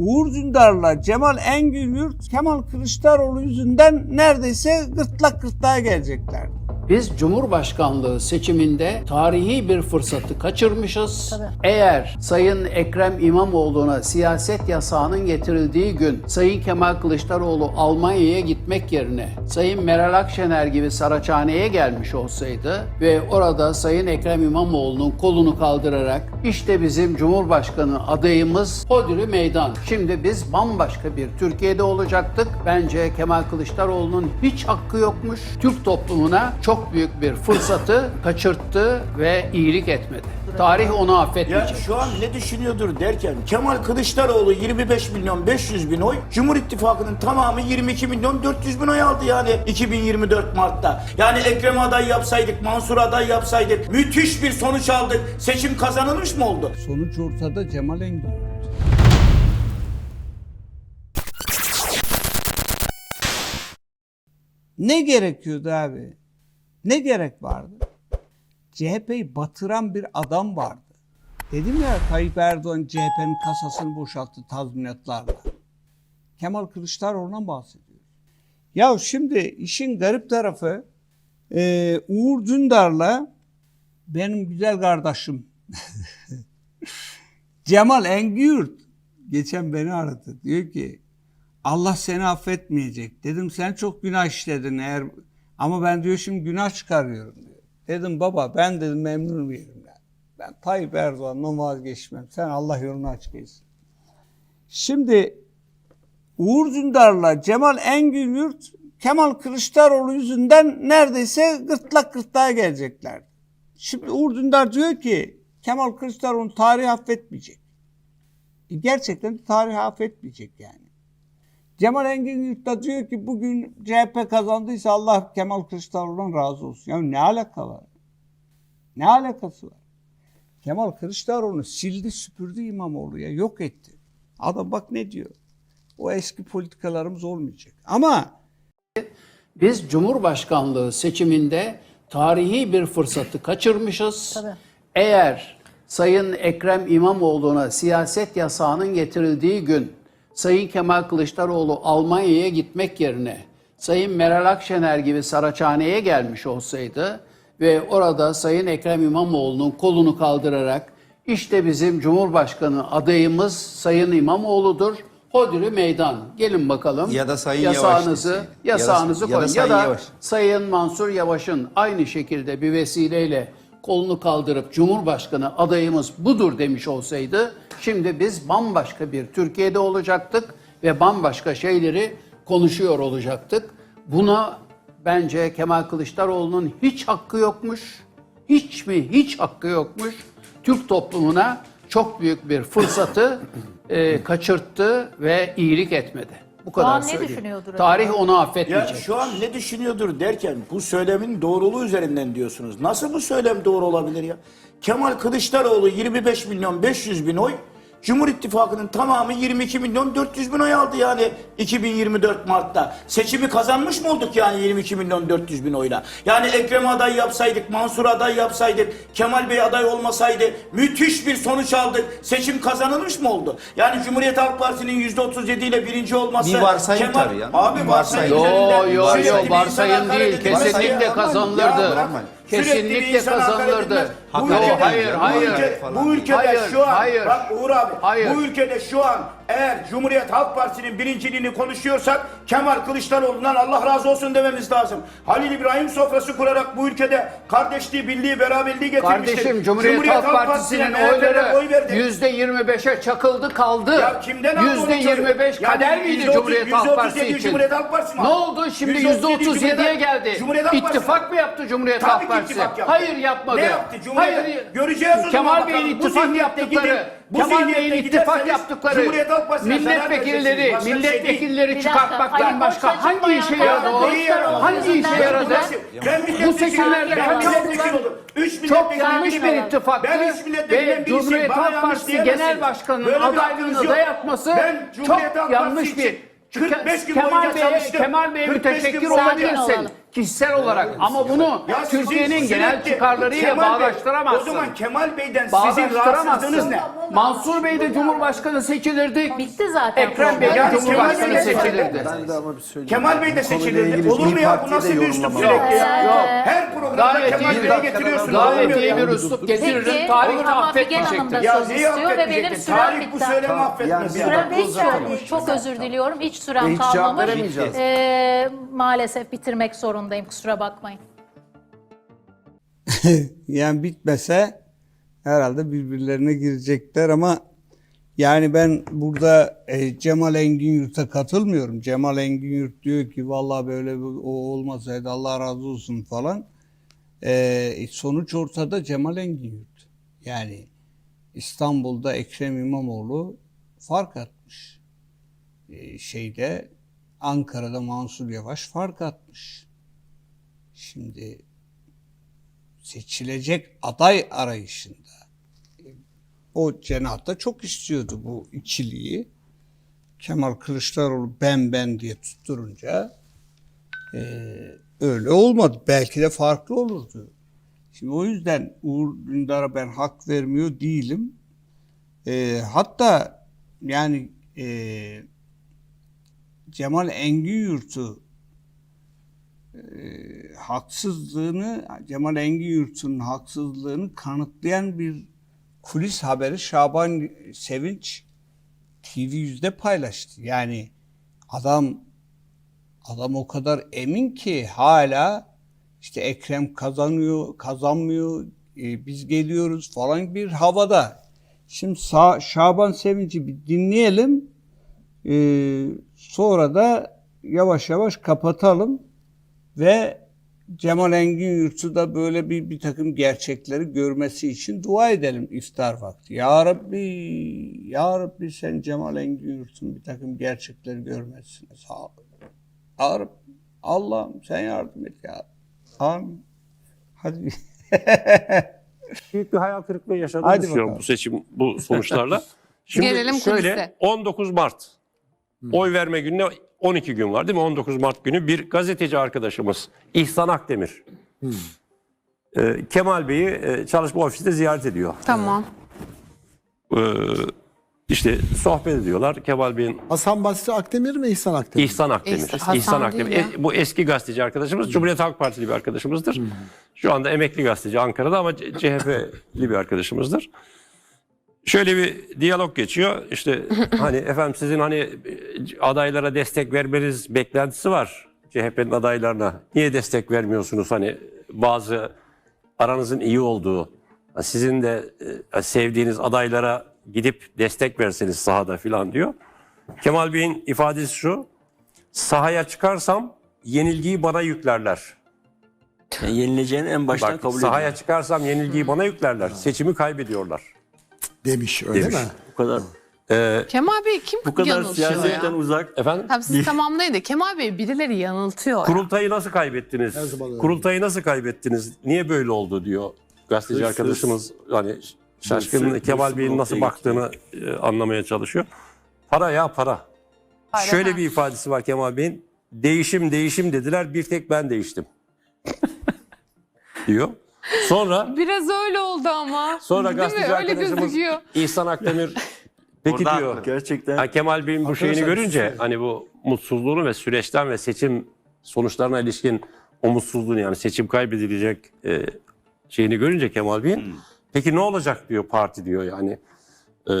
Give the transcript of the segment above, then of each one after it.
Uğur Dündar'la Cemal Engin Kemal Kılıçdaroğlu yüzünden neredeyse gırtlak gırtlağa geleceklerdi. Biz Cumhurbaşkanlığı seçiminde tarihi bir fırsatı kaçırmışız. Eğer Sayın Ekrem İmamoğlu'na siyaset yasağının getirildiği gün Sayın Kemal Kılıçdaroğlu Almanya'ya gitmek yerine Sayın Meral Akşener gibi Saraçhane'ye gelmiş olsaydı ve orada Sayın Ekrem İmamoğlu'nun kolunu kaldırarak işte bizim Cumhurbaşkanı adayımız Hodri Meydan. Şimdi biz bambaşka bir Türkiye'de olacaktık. Bence Kemal Kılıçdaroğlu'nun hiç hakkı yokmuş. Türk toplumuna çok büyük bir fırsatı kaçırttı ve iyilik etmedi. Tarih onu Ya affetmeyecek. şu an ne düşünüyordur derken Kemal Kılıçdaroğlu 25 milyon 500 bin oy, Cumhur İttifakı'nın tamamı 22 milyon 400 bin oy aldı yani 2024 Mart'ta. Yani Ekrem aday yapsaydık, Mansur aday yapsaydık müthiş bir sonuç aldık. Seçim kazanılmış mı oldu? Sonuç ortada Cemal Engin. Ne gerekiyordu abi? Ne gerek vardı? CHP'yi batıran bir adam vardı. Dedim ya Tayyip Erdoğan CHP'nin kasasını boşalttı tazminatlarla. Kemal Kılıçdaroğlu'ndan bahsediyor. Ya şimdi işin garip tarafı e, Uğur Dündar'la benim güzel kardeşim Cemal Engiyurt geçen beni aradı. Diyor ki Allah seni affetmeyecek. Dedim sen çok günah işledin eğer ama ben diyor şimdi günah çıkarıyorum diyor. Dedim baba ben dedim memnun yerimden. Ben Tayyip Erdoğan'dan vazgeçmem. Sen Allah yolunu açık etsin. Şimdi Uğur Dündar'la Cemal Engin Kemal Kılıçdaroğlu yüzünden neredeyse gırtlak gırtlağa gelecekler. Şimdi Uğur Dündar diyor ki Kemal Kılıçdaroğlu tarih affetmeyecek. E, gerçekten tarih affetmeyecek yani. Cemal Engin Yurt da diyor ki bugün CHP kazandıysa Allah Kemal Kılıçdaroğlu'ndan razı olsun. Ya ne alaka var? Ne alakası var? Kemal Kılıçdaroğlu sildi süpürdü İmamoğlu'ya yok etti. Adam bak ne diyor. O eski politikalarımız olmayacak. Ama Biz Cumhurbaşkanlığı seçiminde tarihi bir fırsatı kaçırmışız. Eğer Sayın Ekrem İmamoğlu'na siyaset yasağının getirildiği gün Sayın Kemal Kılıçdaroğlu Almanya'ya gitmek yerine Sayın Meral Akşener gibi Saraçhane'ye gelmiş olsaydı ve orada Sayın Ekrem İmamoğlu'nun kolunu kaldırarak işte bizim Cumhurbaşkanı adayımız Sayın İmamoğlu'dur. Hodri meydan. Gelin bakalım. Ya da Sayın Yavaş yasağınızı, desin. yasağınızı Ya da- ya da koyun. Ya da Yavaş. Sayın Mansur Yavaş'ın aynı şekilde bir vesileyle kolunu kaldırıp Cumhurbaşkanı adayımız budur demiş olsaydı şimdi biz bambaşka bir Türkiye'de olacaktık ve bambaşka şeyleri konuşuyor olacaktık. Buna bence Kemal Kılıçdaroğlu'nun hiç hakkı yokmuş. Hiç mi? Hiç hakkı yokmuş. Türk toplumuna çok büyük bir fırsatı e, kaçırttı ve iyilik etmedi. Bu kadar an ne söyleyeyim. düşünüyordur Tarih onu Ya affetmeyecek. şu an ne düşünüyordur derken bu söylemin doğruluğu üzerinden diyorsunuz. Nasıl bu söylem doğru olabilir ya? Kemal Kılıçdaroğlu 25 milyon 500 bin oy, Cumhur İttifakı'nın tamamı 22 milyon 400 bin oy aldı yani 2024 Mart'ta. Seçimi kazanmış mı olduk yani 22 milyon 400 bin oyla? Yani Ekrem aday yapsaydık, Mansur aday yapsaydık, Kemal Bey aday olmasaydı müthiş bir sonuç aldık. Seçim kazanılmış mı oldu? Yani Cumhuriyet Halk Partisi'nin %37 ile birinci olması... Bir varsayım tabii ya. Abi varsayım. Yo yo yo varsayım değil. Kesinlikle kazanılırdı. Kesinlikle kazanılırdı. Bu ülkede, hayır, bu hayır. ülke- Falan bu ülkede Hayır, şu an, hayır. bak Uğur abi, Hayır. bu ülkede şu an eğer Cumhuriyet Halk Partisi'nin birinciliğini konuşuyorsak Kemal Kılıçdaroğlu'ndan Allah razı olsun dememiz lazım. Halil İbrahim sofrası kurarak bu ülkede kardeşliği, birliği, beraberliği getirmiştir. Kardeşim Cumhuriyet, Halk Partisi'nin oyları yüzde 25'e çakıldı kaldı. Ya kimden aldı onu söyle? 25 Yani kader miydi yüzde otuz- Cumhuriyet Halk Partisi için? Cumhuriyet Halk Partisi mi Ne oldu? Şimdi Yüzde yüzde otuz yedi 37'ye Cumhuriyet- geldi. Cumhuriyet Halk Partisi. İttifak mı yaptı Cumhuriyet Tabii Halk ki Partisi? ittifak yaptı. Hayır yapmadı. Ne yaptı? Cumhuriyet- Hayır. Göreceğiz o zaman Kemal bakalım. Bey'in Bu ittifak zihniyette yaptıkları, gidin. Bu Kemal zihniyette Bey'in ittifak giderseniz yaptıkları, Cumhuriyet Halk Partisi'ne zarar milletvekilleri, vereceksiniz. Başka bir şey değil. milletvekilleri çıkartmaktan hayır, başka boşa hangi işe yaradı o? Hangi işe yaradı? Ben Bu seçimlerde ben milletvekili yaptılar? oldum. Üç Çok milletvekili yanlış bir Ben ittifaktı Ben üç milletvekilinden ve birisiyim. Cumhuriyet Bana Halk yanlış Partisi diyemezsiniz. Genel Başkanı'nın bir hakkınız adaylığını yok. dayatması Ben çok Cumhuriyet Halk yanlış Partisi bir için 45 gün Kemal boyunca Bey'e çalıştım. Kemal Bey'e 45 gün müteşekkir boyunca-. Kişisel olarak ama bunu Ya sizin Türkiye'nin genel sürekli çıkarlarıyla Kemal Bey, bağdaştıramazsın. O zaman Kemal Bey'den sizin rahatsızlığınız Bağdaştıramazsın. ne? Mansur Bey de Cumhurbaşkanı seçilirdi. Bitti zaten. Ekrem Bey de Yani Cumhurbaşkanı Kemal Bey de- seçilirdi. Ben de ama bir söyleyeyim. Kemal Bey de seçilirdi. Olur mu ya? Bu nasıl bir üslup sürekli ya? Yok. Her programda Gayet Kemal iyi. Bey'i getiriyorsunuz. Gayet Olmuyor iyi ya. bir üslup getiririm. Tarih de ama Figen Hanım affetmeyecektir. da Ya söz neyi istiyor ve benim affetmeyecektin? sürem Tarih bu bitti. söylemi Yani affetmez ya. Sürem hiç gelmiş. Çok özür diliyorum. Hiç sürem Hiç cevap kalmamış. veremeyeceğiz. Ee, maalesef bitirmek zorundayım. Kusura bakmayın. yani bitmese herhalde birbirlerine girecekler ama yani ben burada e, Cemal Engin Yurt'a katılmıyorum. Cemal Engin Yurt diyor ki vallahi böyle o olmasaydı Allah razı olsun falan. E, sonuç ortada Cemal Engin Yurt. Yani İstanbul'da Ekrem İmamoğlu fark atmış. E, şeyde Ankara'da Mansur Yavaş fark atmış. Şimdi seçilecek aday arayışında o cenahta çok istiyordu bu ikiliyi. Kemal Kılıçdaroğlu ben ben diye tutturunca eee, öyle olmadı. Belki de farklı olurdu. Şimdi o yüzden Uğur Dündar'a ben hak vermiyor değilim. Eee, hatta yani eee, Cemal Engin Yurt'u haksızlığını Cemal Engin Yurt'un haksızlığını kanıtlayan bir kulis haberi Şaban Sevinç TV yüzde paylaştı. Yani adam adam o kadar emin ki hala işte Ekrem kazanıyor, kazanmıyor, e, biz geliyoruz falan bir havada. Şimdi Sa- Şaban Sevinç'i bir dinleyelim. E, sonra da yavaş yavaş kapatalım ve Cemal Engin Yurt'u da böyle bir, bir takım gerçekleri görmesi için dua edelim iftar vakti. Ya Rabbi, Ya Rabbi sen Cemal Engin Yurt'un bir takım gerçekleri görmesine sağ ol. Ya Rabbi, Allah'ım sen yardım et ya. Amin. Hadi. büyük bir hayal kırıklığı yaşadığını Hadi düşünüyorum bakalım. bu seçim bu sonuçlarla. Şimdi Gelelim şöyle kulise. 19 Mart oy verme gününe 12 gün var değil mi? 19 Mart günü bir gazeteci arkadaşımız İhsan Akdemir e, Kemal Bey'i e, çalışma ofisinde ziyaret ediyor. Tamam. E, işte sohbet ediyorlar. Kemal Bey'in Hasan Basri Akdemir mi İhsan Akdemir? İhsan Akdemir. İhsan- Hasan İhsan Akdemir. E, bu eski gazeteci arkadaşımız. Cumhuriyet Halk Partili bir arkadaşımızdır. Şu anda emekli gazeteci Ankara'da ama CHP'li bir arkadaşımızdır. Şöyle bir diyalog geçiyor. İşte hani efendim sizin hani e, adaylara destek vermeniz beklentisi var. CHP'nin adaylarına. Niye destek vermiyorsunuz? Hani bazı aranızın iyi olduğu, sizin de e, sevdiğiniz adaylara gidip destek verseniz sahada falan diyor. Kemal Bey'in ifadesi şu. Sahaya çıkarsam yenilgiyi bana yüklerler. Yani yenileceğini en baştan Bak kabul sahaya ediyor. çıkarsam yenilgiyi bana yüklerler. Seçimi kaybediyorlar. Demiş öyle Demiş. mi? Bu kadar Kemal Bey kim bu kadar yanıltıyor siyasetten ya? uzak. Efendim? Tabii siz tamamlayın da Kemal Bey birileri yanıltıyor. ya. Kurultayı nasıl kaybettiniz? Her zaman öyle. Kurultayı nasıl kaybettiniz? Niye böyle oldu diyor gazeteci Hırsız. arkadaşımız. Hani şaşkın Hırsız- Kemal Bey'in nasıl baktığını e, anlamaya çalışıyor. Para ya para. Para, Şöyle ha. bir ifadesi var Kemal Bey'in. Değişim değişim dediler bir tek ben değiştim. diyor. Sonra Biraz öyle oldu ama. sonra Değil mi? gazeteci Öyle arkadaşımız gözüküyor. İhsan Akdemir peki Orada diyor. gerçekten. Ha, Kemal Bey'in bu şeyini Arkadaşlar, görünce hani bu mutsuzluğunu ve süreçten ve seçim sonuçlarına ilişkin o mutsuzluğunu yani seçim kaybedilecek e, şeyini görünce Kemal Bey'in peki ne olacak diyor parti diyor yani e,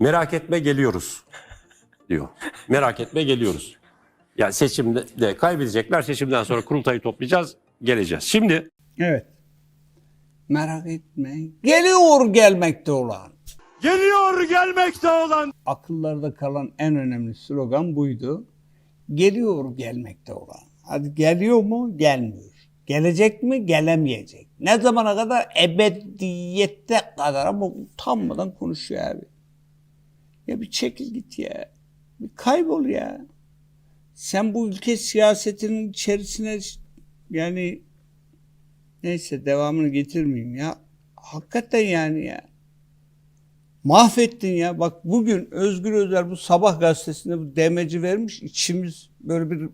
merak etme geliyoruz diyor. Merak etme geliyoruz. Yani seçimde de kaybedecekler seçimden sonra kurultayı toplayacağız geleceğiz. Şimdi evet. Merak etme. Geliyor gelmekte olan. Geliyor gelmekte olan akıllarda kalan en önemli slogan buydu. Geliyor gelmekte olan. Hadi geliyor mu? Gelmiyor. Gelecek mi? Gelemeyecek. Ne zamana kadar? Ebediyette kadar ama utanmadan konuşuyor abi. Ya bir çekil git ya. Bir kaybol ya. Sen bu ülke siyasetinin içerisine yani neyse devamını getirmeyeyim ya. Hakikaten yani ya. Mahvettin ya. Bak bugün Özgür Özel bu sabah gazetesinde bu demeci vermiş. İçimiz böyle bir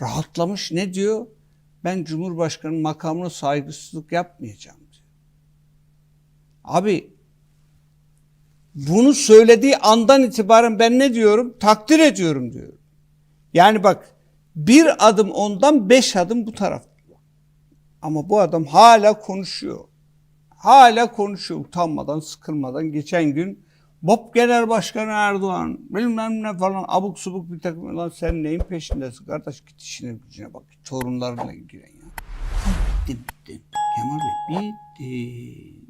rahatlamış. Ne diyor? Ben Cumhurbaşkanı makamına saygısızlık yapmayacağım diyor. Abi bunu söylediği andan itibaren ben ne diyorum? Takdir ediyorum diyorum. Yani bak bir adım ondan beş adım bu tarafta. Ama bu adam hala konuşuyor. Hala konuşuyor utanmadan, sıkılmadan. Geçen gün BOP Genel Başkanı Erdoğan bilmem ne falan abuk subuk bir takım. Lan sen neyin peşindesin kardeş git işine gücüne bak. Torunlarla ilgilen ya. Bitti bitti. Kemal Bey bitti.